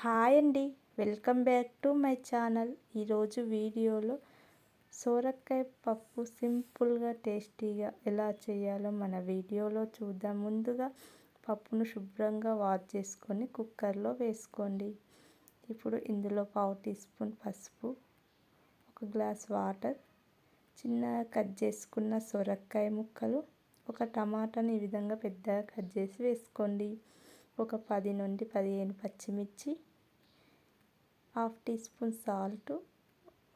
Hi అండి. Welcome back to my channel. ఈరోజు వీడియోలో సోరకాయ పప్పు సింపుల్గా టేస్టీగా ఎలా చేయాలో మన వీడియోలో చూద్దాం. ముందుగా పప్పును శుభ్రంగా వాష్ చేసుకొని కుక్కర్లో వేసుకోండి. ఇప్పుడు ఇందులో పావు టీ స్పూన్ పసుపు ఒక గ్లాస్ వాటర్ చిన్నగా కట్ చేసుకున్న సొరకాయ ముక్కలు ఒక టమాటాని ఈ విధంగా పెద్దగా కట్ చేసి వేసుకోండి. ఒక పది నుండి పదిహేను పచ్చిమిర్చి హాఫ్ టీ స్పూన్ సాల్ట్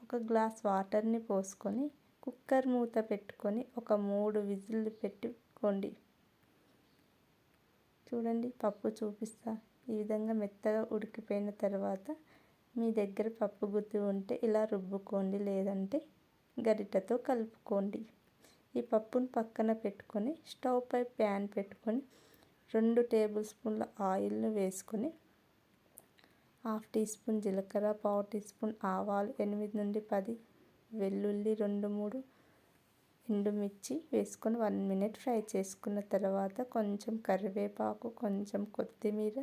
ఒక గ్లాస్ వాటర్ని పోసుకొని కుక్కర్ మూత పెట్టుకొని ఒక మూడు విజిల్ పెట్టుకోండి. చూడండి పప్పు చూపిస్తా. ఈ విధంగా మెత్తగా ఉడికిపోయిన తర్వాత మీ దగ్గర పప్పు గుత్తి ఉంటే ఇలా రుబ్బుకోండి లేదంటే గరిటతో కలుపుకోండి. ఈ పప్పును పక్కన పెట్టుకొని స్టవ్ పై ప్యాన్ పెట్టుకొని రెండు టేబుల్ స్పూన్ల ఆయిల్ను వేసుకొని హాఫ్ టీ స్పూన్ జీలకర్ర పావు టీ స్పూన్ ఆవాలు ఎనిమిది నుండి పది వెల్లుల్లి రెండు మూడు ఎండుమిర్చి వేసుకొని వన్ మినిట్ ఫ్రై చేసుకున్న తర్వాత కొంచెం కరివేపాకు కొంచెం కొత్తిమీర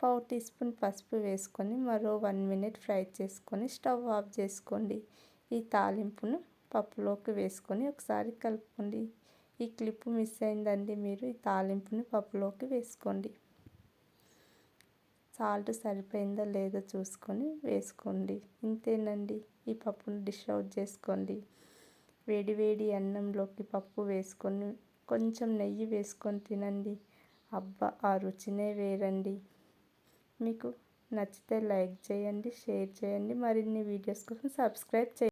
పావు టీ స్పూన్ పసుపు వేసుకొని మరో వన్ మినిట్ ఫ్రై చేసుకొని స్టవ్ ఆఫ్ చేసుకోండి. ఈ తాలింపును పప్పులోకి వేసుకొని ఒకసారి కలుపుకోండి. ఈ క్లిప్ మిస్ అయిందండి మీరు ఈ తాలింపుని పప్పులోకి వేసుకోండి. సాల్ట్ సరిపోయిందో లేదో చూసుకొని వేసుకోండి. ఇంతేనండి. ఈ పప్పును డిష్ అవుట్ చేసుకోండి. వేడి వేడి అన్నంలోకి పప్పు వేసుకొని కొంచెం నెయ్యి వేసుకొని తినండి. అబ్బా ఆ రుచినే వేరండి. మీకు నచ్చితే లైక్ చేయండి షేర్ చేయండి. మరిన్ని వీడియోస్ కోసం సబ్స్క్రైబ్ చేయండి.